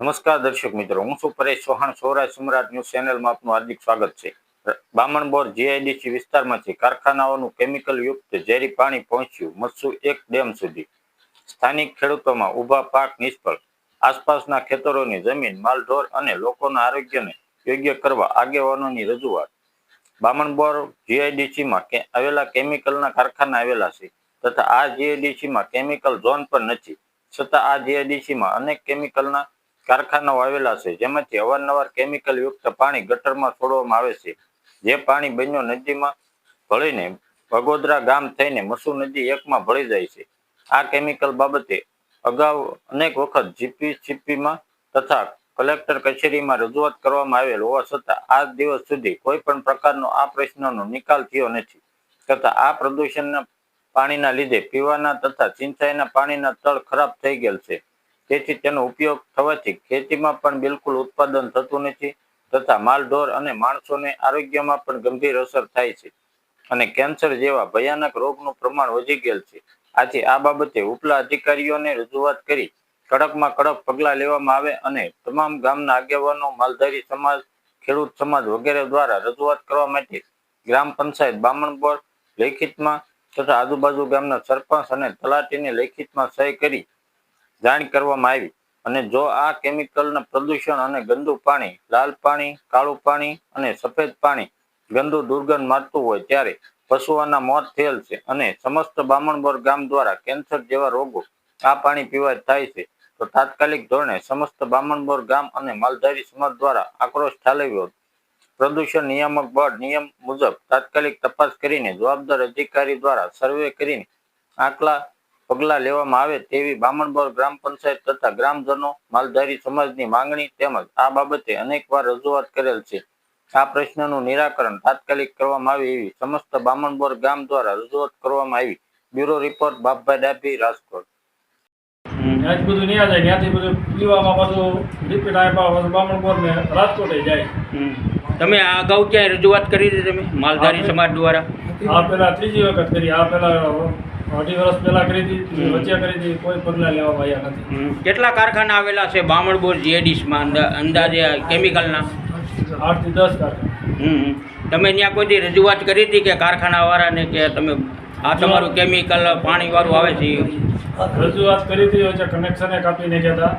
નમસ્કાર દર્શક મિત્રો, હું છું પરેશ ચૌહાણ, સૌરાષ્ટ્ર સમ્રાટ ન્યૂઝ ચેનલમાં આપનું હાર્દિક સ્વાગત છે. બામણબોર જીઆઈડીસી વિસ્તારમાંથી કારખાનાઓનું કેમિકલ યુક્ત ઝેરી પાણી પહોંચ્યું મત્સુ એક ડેમ સુધી. સ્થાનિક ખેડૂતોમાં ઊભા પાક નિષ્ફળ. આસપાસના ખેતરોની જમીન માલઢોર અને લોકોના આરોગ્યને યોગ્ય કરવા આગેવાનોની રજૂઆત. બામણબોર જીઆઈડીસીમાં આવેલા કેમિકલના કારખાના આવેલા છે તથા આ જીઆઈડીસીમાં કેમિકલ ઝોન પણ નથી. છતાં આ જીઆઈડીસીમાં અનેક કેમિકલના કારખાનાઓ આવેલા છે, જેમાંથી અવારનવાર કેમિકલ યુક્ત પાણી ગટરમાં છોડવામાં આવે છે. જે પાણી બંને નદીમાં ભળીને ભગોદરા ગામ થઈને મસુ નદી એકમાં ભળી જાય છે. આ કેમિકલ બાબતે અગાઉ અનેક વખત જીપી જીપીસીપીમાં તથા કલેક્ટર કચેરીમાં રજૂઆત કરવામાં આવેલ હોવા છતાં આજ દિવસ સુધી કોઈ પણ પ્રકારનો આ પ્રશ્નનો નિકાલ થયો નથી. તથા આ પ્રદૂષણના પાણીના લીધે પીવાના તથા સિંચાઈના પાણીના તળ ખરાબ થઈ ગયેલ છે. તેથી તેનો ઉપયોગ થવાથી ખેતીમાં પણ બિલકુલ ઉત્પાદન થતું નથી તથા માલઢોર અને માણસોને આરોગ્યમાં પણ ગંભીર અસર થાય છે અને કેન્સર જેવા ભયાનક રોગનું પ્રમાણ વધી ગયેલ છે. આથી આ બાબતે ઉપલા અધિકારીઓને રજૂઆત કરી કડકમાં કડક પગલાં લેવામાં આવે અને તમામ ગામના આગેવાનો, માલધારી સમાજ, ખેડૂત સમાજ વગેરે દ્વારા રજૂઆત કરવા માટે ગ્રામ પંચાયત બામણબોર લેખિતમાં તથા આજુબાજુ ગામના સરપંચ અને તલાટીને લેખિતમાં સહી કરી જાણ કરવામાં આવી અને જો આ કેમિકલના પ્રદૂષણ અને ગંદુ પાણી, લાલ પાણી, કાળું પાણી અને સફેદ પાણી ગંદુ દુર્ગંધ મારતું હોય ત્યારે પશુઓના મોત થયેલ છે અને સમસ્ત બામણબોર ગામ દ્વારા કેન્સર જેવા રોગો આ પાણી પીવા થાય છે. તો તાત્કાલિક ધોરણે સમસ્ત બામણબોર ગામ અને માલધારી સમાજ દ્વારા આક્રોશ ઠાલવ્યો. પ્રદૂષણ નિયામક બોર્ડ નિયમ મુજબ તાત્કાલિક તપાસ કરીને જવાબદાર અધિકારી દ્વારા સર્વે કરીને આકલા પગલાં લેવામાં આવે તેવી બામણબોર ગ્રામ પંચાયત તથા ગ્રામજનો માલધારી સમાજની માંગણી તેમજ આ બાબતે અનેકવાર રજૂઆત કરેલ છે. આ પ્રશ્નનું નિરાકરણ તાત્કાલિક કરવામાં આવે એવી સમસ્ત બામણબોર ગામ દ્વારા રજૂઆત કરવામાં આવી. Bureau report Bapbhai Dabhi Rajkot. ત્યાં બધું ન્યા જાય ત્યાંથી બધું પીવામાં પાછું રિપીટ આપ્યા પાછું બામણપોર ને રાજકોટે જાય. તમે આ અગાઉ ક્યાંય રજૂઆત કરી હતી તમે? માલધારી સમાજ દ્વારા? આ પેલા ત્રીજી વખત કરી આ પેલા અઢી વર્ષ પહેલાં કરી હતી વચ્ચે કરી હતી કોઈ પગલાં લેવામાં આવ્યા નથી. કેટલા કારખાના આવેલા છે બામણબોર જીએડીસમાં અંદા- અંદાજે કેમિકલના? આઠથી દસ કારખાના. તમે ત્યાં કોઈ રજૂઆત કરી હતી કે કારખાનાવાળાને કે તમે આ તમારું કેમિકલ પાણીવાળું આવે છે? રજૂઆત કરી હતી વચ્ચે કનેક્શને કાપી નાખ્યા હતા.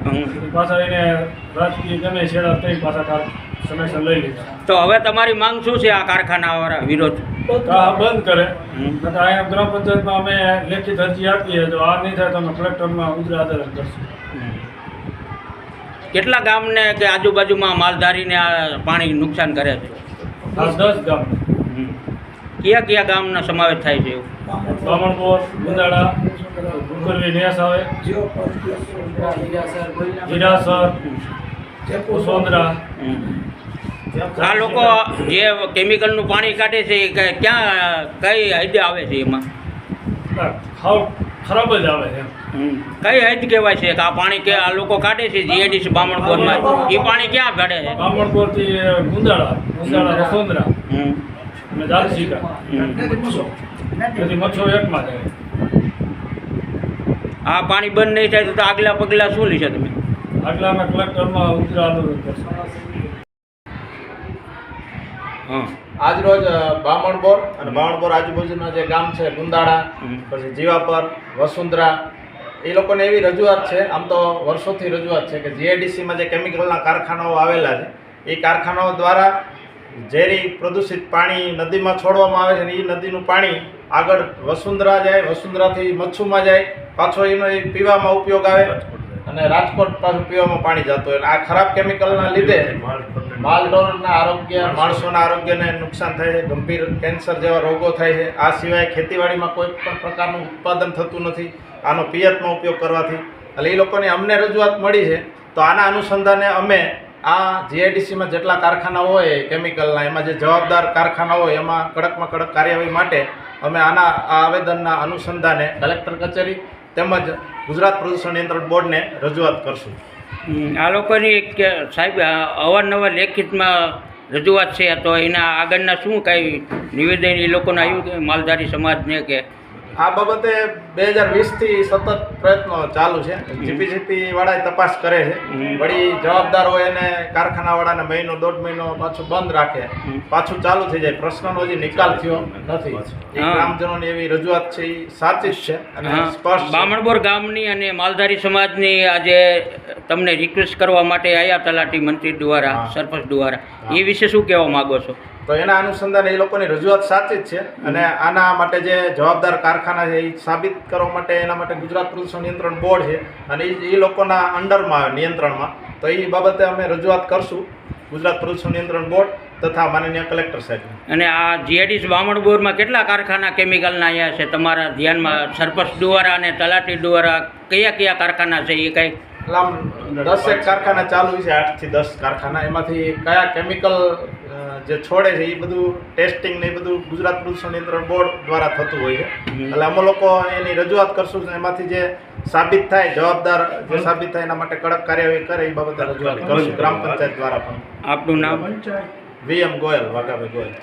પાછા એને રાજકીય ગમે છેડા થઈ પાછા કનેક્શન લઈ લીધા. તો હવે તમારી માંગ શું છે આ કારખાનાવાળા વિરોધ? તો આ બંધ કરે. અહીંયા ગ્રામ પંચાયતમાં અમે લેખિત અરજી આપીએ તો આ નહીં થાય તો અમે કલેક્ટરમાં ઉજરા આંદોલન કરશું. કેટલા ગામને કે આજુબાજુમાં માલધારીને આ પાણી નુકસાન કરે છે? આ દસ ગામ. કયા કયા ગામનો સમાવેશ થાય છે એવું? બામણપોર ગુંદાળા કુકરવી નેસ આવે હીરાસર ઉસોંદરા આ લોકો જે કેમિકલનું પાણી કાઢે છે એ ક્યાં કઈ હદ આવે છે એમાં? ખરાબ જ આવે છે કઈ હદ કહેવાય છે કે આ પાણી કે આ લોકો કાઢે છે જીએડીસી બામણપોરમાં? એ પાણી ક્યાં કાઢે છે? બામણપોરથી ગુંદાળા ગુંદાળા વસોંદરા અને. મચ્છો. એકમાં જાય. આ પાણી બંધ નહીં થાય તો આગલા પગલાં શું લેશે તમે? આગલા અમે કલેક્ટરમાં ઉતરા અનુરોધ કરશું હા. આજરોજ અ, બામણબોર અને બામણબોર આજુબાજુના જે ગામ છે ગુંદાળા પછી જીવાપર વસુંધરા એ લોકોને એવી રજૂઆત છે આમ તો વર્ષોથી રજૂઆત છે કે જીઆઈડીસીમાં જે કેમિકલના કારખાનાઓ આવેલા છે એ કારખાનાઓ દ્વારા ઝેરી પ્રદૂષિત પાણી નદીમાં છોડવામાં આવે છે અને એ નદીનું પાણી આગળ વસુંધરા જાય વસુંધરાથી મચ્છુમાં જાય પાછો એનો એ પીવામાં ઉપયોગ આવે અને રાજકોટ પાછું પીવામાં પાણી જતું હોય. આ ખરાબ કેમિકલના લીધે માલઢોરના આરોગ્ય, માણસોના આરોગ્યને નુકસાન થાય છે, ગંભીર કેન્સર જેવા રોગો થાય છે. આ સિવાય ખેતીવાડીમાં કોઈ પણ પ્રકારનું ઉત્પાદન થતું નથી. આનો પિયતનો ઉપયોગ કરવાથી. એટલે એ લોકોની અમને રજૂઆત મળી છે. તો આના અનુસંધાને અમે આ જીઆઈડીસીમાં જેટલા કારખાના હોય કેમિકલના, એમાં જે જવાબદાર કારખાના હોય, એમાં કડકમાં કડક કાર્યવાહી માટે અમે આના આ આવેદનના અનુસંધાને કલેક્ટર કચેરી તેમજ ગુજરાત પ્રદૂષણ નિયંત્રણ બોર્ડને રજૂઆત કરશું. આ લોકોની સાહેબ અવારનવાર લેખિતમાં રજૂઆત છે, તો એના આગળના શું કાંઈ નિવેદન એ લોકોને આવ્યું કે માલધારી સમાજને કે આ બાબતે બે હજાર વીસથી સતત પ્રયત્નો ચાલુ છે. જીપીજીપી વાળા તપાસ કરે છે. વળી જવાબદાર હોય એને કારખાના વાળાને મહિનો દોઢ મહિનો પાછું બંધ રાખે. પાછું ચાલુ થઈ જાય. પ્રશ્નનો હજી નિકાલ થયો નથી. ગ્રામજનોની એવી રજૂઆત છે એ સાચી જ છે અને સ્પષ્ટ બામણબોર ગામની અને માલધારી સમાજની આજે તમને રિક્વેસ્ટ કરવા માટે આયા તલાટી મંત્રી દ્વારા સરપંચ દ્વારા. એ વિશે શું કહેવા માંગો છો? તો એના અનુસંધાને એ લોકોની રજૂઆત સાચી જ છે. અને આના માટે જે જવાબદાર કારખાના છે એ સાબિત કરવા માટે એના માટે ગુજરાત પ્રદૂષણ નિયંત્રણ બોર્ડ છે. અને એ લોકોના અંડરમાં આવે નિયંત્રણમાં. તો એ બાબતે અમે રજૂઆત કરશું ગુજરાત પ્રદૂષણ નિયંત્રણ બોર્ડ તથા માનનીય કલેક્ટર સાહેબ અને આ જીઆઈડીસ બામણબોરમાં કેટલા કારખાના કેમિકલના અહીંયા છે? તમારા ધ્યાનમાં સરપંચ દ્વારા અને તલાટી દ્વારા કયા કયા કારખાના છે? એ કંઈ? દસ એક કારખાના ચાલુ છે આઠથી દસ કારખાના. એમાંથી કયા કેમિકલ જે છોડે છે એ બધું ટેસ્ટિંગ ને એ બધું ગુજરાત પ્રદૂષણ નિયંત્રણ બોર્ડ દ્વારા થતું હોય છે. એટલે અમે લોકો એની રજૂઆત કરશું એમાંથી જે સાબિત થાય જવાબદાર જે સાબિત થાય એના માટે કડક કાર્યવાહી કરે એ બાબતે રજૂઆત કરશું. ગ્રામ પંચાયત દ્વારા પણ. આપનું નામ? વીએમ ગોયલ વાઘાભાઈ ગોયલ.